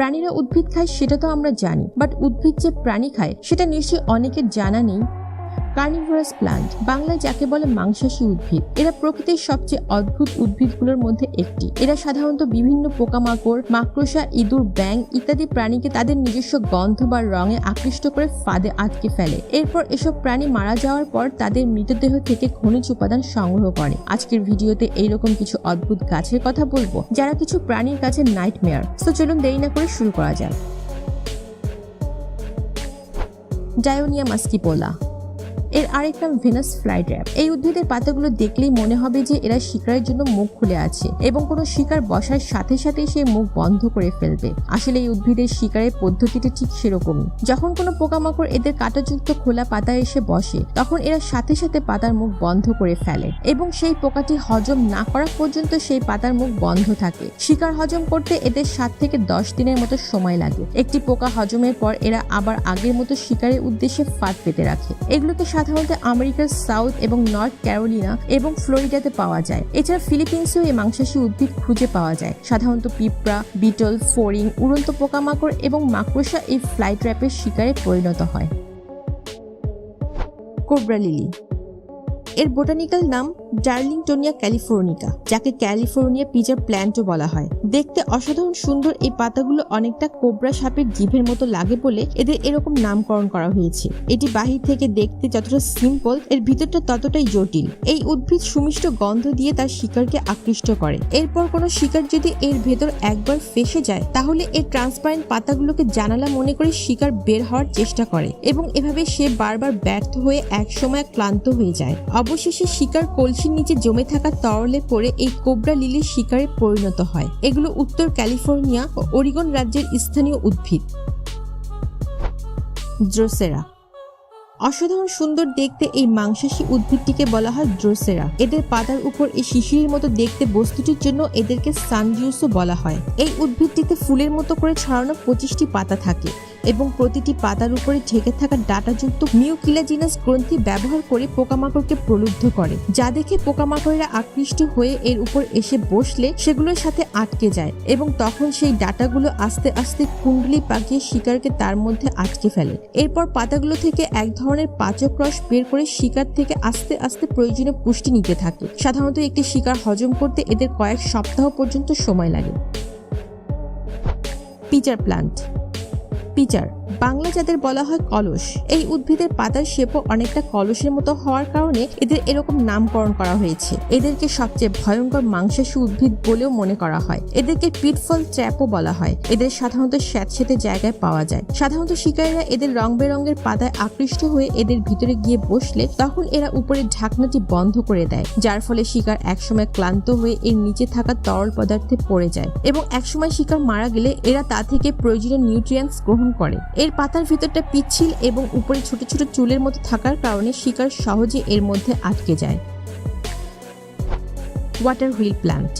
প্রাণীরা উদ্ভিদ খায় সেটা তো আমরা জানি বাট উদ্ভিদ যে প্রাণী খায়, সেটা নিশ্চয়ই অনেকের জানা নেই। কার্নিভোরাস প্লান্ট বাংলায় যাকে বলে মাংসাশী উদ্ভিদ, এরা প্রকৃতির সবচেয়ে অদ্ভুত উদ্ভিদগুলোর মধ্যে একটি। এরা সাধারণত বিভিন্ন পোকামাকড়, মাকড়সা, ইঁদুর ব্যাং ইত্যাদি প্রাণীকে তাদের নিজস্ব গন্ধ বা রঙে আকৃষ্ট করে ফাঁদে আটকে ফেলে। এরপর এসব প্রাণী মারা যাওয়ার পর তাদের মৃতদেহ থেকে খনিজ উপাদান সংগ্রহ করে। আজকের ভিডিওতে এইরকম কিছু অদ্ভুত গাছের কথা বলব, যারা কিছু প্রাণীর কাছে নাইট মেয়ার তো চলুন দেরি না করে শুরু করা যাক। ডায়োনিয়া মাস্কিপোলা এর আরেক নাম ভেনাস ফ্লাই ট্র্যাপ এই উদ্ভিদের পাতাগুলো দেখলেই মনে হবে যে এরা শিকারের জন্য মুখ খুলে আছে এবং কোনো শিকার বসার সাথে সাথেই সে মুখ বন্ধ করে ফেলবে। আসলে এই উদ্ভিদের শিকারের পদ্ধতিটা ঠিক সেরকমই যখন কোনো পোকামাকড় এদের কাঁটাযুক্ত খোলা পাতায় এসে বসে, তখন এরা সাথে সাথে পাতার মুখ বন্ধ করে ফেলে এবং সেই পোকাটি হজম না করা পর্যন্ত সেই পাতার মুখ বন্ধ থাকে। শিকার হজম করতে এদের সাত থেকে দশ দিনের মতো সময় লাগে। একটি পোকা হজমের পর এরা আবার আগের মতো শিকারের উদ্দেশ্যে ফাঁদ পেতে রাখে। এগুলোকে সাধারণত আমেরিকার সাউথ এবং নর্থ ক্যারোলিনা এবং ফ্লোরিডাতে পাওয়া যায়। এছাড়া ফিলিপিন্সেও এই মাংসাশী উদ্ভিদ খুঁজে পাওয়া যায়। সাধারণত পিঁপড়া, বিটল, ফোরিং, উড়ন্ত পোকামাকড় এবং মাকড়সা এই ফ্লাইট র‍্যাপের শিকারে পরিণত হয়। কোবরা লিলি এর বোটানিক্যাল নাম ডার্লিংটোনিয়া ক্যালিফোর্নিকা যাকে ক্যালিফোর্নিয়া পিজার প্ল্যান্টও বলা হয়। দেখতে অসাধারণ সুন্দর এই পাতাগুলো অনেকটা কোবরা সাপের জিভের মতো লাগে বলে এদের এরকম নামকরণ করা হয়েছে। এটি বাহির থেকে দেখতে যতটা সিম্পল এর ভিতরটা ততটাই জটিল। এই উদ্ভিদ সুমিষ্ট গন্ধ দিয়ে তার শিকারকে আকৃষ্ট করে। এরপর কোনো শিকার যদি এর ভেতর একবার ফেসে যায়, তাহলে এর ট্রান্সপারেন্ট পাতাগুলোকে জানালা মনে করে শিকার বের হওয়ার চেষ্টা করে এবং এভাবে সে বারবার ব্যর্থ হয়ে একসময় ক্লান্ত হয়ে যায়। অবশেষে শিকার কলসির নিচে জমে থাকা তরলে পড়ে এই কোবরা লিলির শিকারে পরিণত হয়। এগুলো উত্তর ক্যালিফোর্নিয়া ও ওরিগন রাজ্যের স্থানীয় উদ্ভিদ। ড্রোসেরা অসাধারণ সুন্দর দেখতে এই মাংসাশী উদ্ভিদটিকে বলা হয় ড্রোসেরা এদের পাতার উপর এই শিশিরের মতো দেখতে বস্তুটির জন্য এদেরকে সানজিউসও বলা হয়। এই উদ্ভিদটিতে ফুলের মতো করে ছড়ানো পঁচিশটি পাতা থাকে। এবং প্রতিটি পাতার উপরে ঢেকে থাকা ডাটাযুক্ত মিউকিলাজিনাস গ্রন্থি ব্যবহার করে পোকামাকড়কে প্রলুব্ধ করে, যা দেখে পোকামাকড়েরা আকৃষ্ট হয়ে এর উপর এসে বসলে সেগুলোর সাথে আটকে যায় এবং তখন সেই ডাটাগুলো আস্তে আস্তে কুণ্ডলি পাকিয়ে শিকারকে তার মধ্যে আটকে ফেলে। এরপর পাতাগুলো থেকে এক ধরনের পাচক রস বের করে শিকার থেকে আস্তে আস্তে প্রয়োজনীয় পুষ্টি নিতে থাকে। সাধারণত একটি শিকার হজম করতে এদের কয়েক সপ্তাহ পর্যন্ত সময় লাগে। পিচার প্লান্ট পিচার বাংলা যাদের বলা হয় কলস, এই উদ্ভিদের পাতার শেপও অনেকটা কলসের মতো হওয়ার কারণে এদের এরকম নামকরণ করা হয়েছে। এদেরকে সবচেয়ে ভয়ঙ্কর মাংসাশী উদ্ভিদ বলেও মনে করা হয়। এদেরকে পিটফল ট্র্যাপও বলা হয়। এদের সাধারণত স্যাঁতস্যাঁতে জায়গায় পাওয়া যায়। সাধারণত শিকারীরা এদের রং বেরঙের পাতায় আকৃষ্ট হয়ে এদের ভিতরে গিয়ে বসলে তখন এরা উপরের ঢাকনাটি বন্ধ করে দেয়, যার ফলে শিকার একসময় ক্লান্ত হয়ে এর নিচে থাকা তরল পদার্থে পড়ে যায় এবং একসময় শিকার মারা গেলে এরা তা থেকে প্রয়োজনীয় নিউট্রিয়েন্টস গ্রহণ করে। এর পাতার ভিতরটা পিচ্ছিল এবং উপরে ছোট ছোট চুলের মতো থাকার কারণে শিকার সহজে এর মধ্যে আটকে যায়। ওয়াটার হুইল প্ল্যান্ট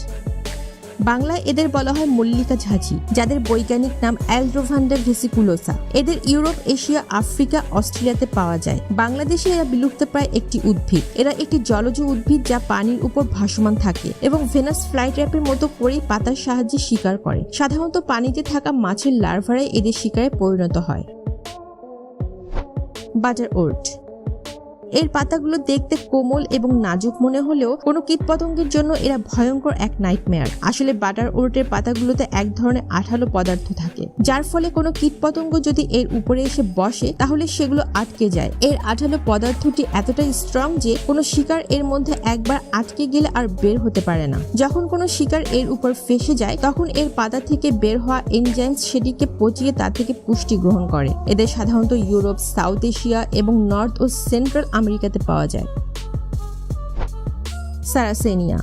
বাংলায় এদের বলা হয় মল্লিকা ঝাঁঝি, যাদের বৈজ্ঞানিক নাম অ্যালড্রোভান্ডার ভেসিকুলোসা। এদের ইউরোপ, এশিয়া, আফ্রিকা, অস্ট্রেলিয়াতে পাওয়া যায়। বাংলাদেশে এরা বিলুপ্ত প্রায় একটি উদ্ভিদ। এরা একটি জলজ উদ্ভিদ যা পানির উপর ভাসমান থাকে এবং ভেনাস ফ্লাই ট্র্যাপের মতো করেই পাতার সাহায্যে শিকার করে। সাধারণত পানিতে থাকা মাছের লার্ভারাই এদের শিকারে পরিণত হয়। Butterwort. এর পাতাগুলো দেখতে কোমল এবং নাজুক মনে হলেও কোনো কীটপতঙ্গের জন্য এরা ভয়ঙ্কর এক নাইটমেয়ার আসলে বাটার ওরটের পাতাগুলোতে এক ধরনের আঠালো পদার্থ থাকে। যার ফলে কোনো কীটপতঙ্গ যদি এর উপরে এসে বসে, তাহলে সেগুলো আটকে যায়। এর আঠালো পদার্থটি এতটাই স্ট্রং যে কোনো শিকার এর মধ্যে একবার আটকে গেলে আর বের হতে পারে না। যখন কোনো শিকার এর উপর ফেসে যায়, তখন এর পাতা থেকে বের হওয়া এনজাইমস সেটিকে পচিয়ে তা থেকে পুষ্টি গ্রহণ করে। এদের সাধারণত ইউরোপ, সাউথ এশিয়া এবং নর্থ ও সেন্ট্রাল আমেরিকাতে পাওয়া যায়। সারাসেনিয়া।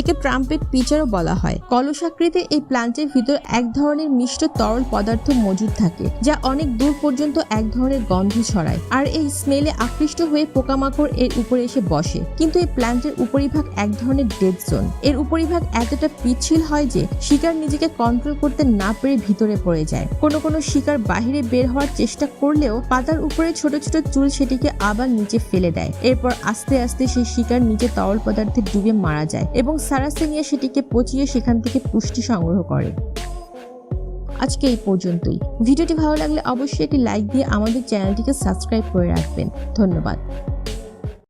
একে ট্রাম্পেট পিচারও বলা হয়। কলসাকৃতি এই প্লান্টের ভিতর এক ধরনের মিষ্ট তরল পদার্থ মজুদ থাকে, যা অনেক দূর পর্যন্ত এক ধরনের গন্ধ ছড়ায়, আর এই স্মেলে আকৃষ্ট হয়ে পোকামাকড় এর উপরে এসে বসে। কিন্তু এই প্ল্যান্টের উপরিভাগ এক ধরনের ডেড জোন। এর উপরিভাগ এতটা পিচ্ছিল হয় যে, শিকার নিজেকে কন্ট্রোল করতে না পেরে ভিতরে পড়ে যায়। কোনো কোনো শিকার বাহিরে বের হওয়ার চেষ্টা করলেও পাতার উপরে ছোট ছোট চুল সেটিকে আবার নিচে ফেলে দেয়। এরপর আস্তে আস্তে সেই শিকার নিচে তরল পদার্থে ডুবে মারা যায় এবং সারাসেনিয়া সেটিকে পচিয়ে সেখান থেকে পুষ্টি সংগ্রহ করে। আজকে এই পর্যন্তই। ভিডিওটি ভালো লাগলে অবশ্যই একটি লাইক দিয়ে আমাদের চ্যানেলটিকে সাবস্ক্রাইব করে রাখবেন। ধন্যবাদ।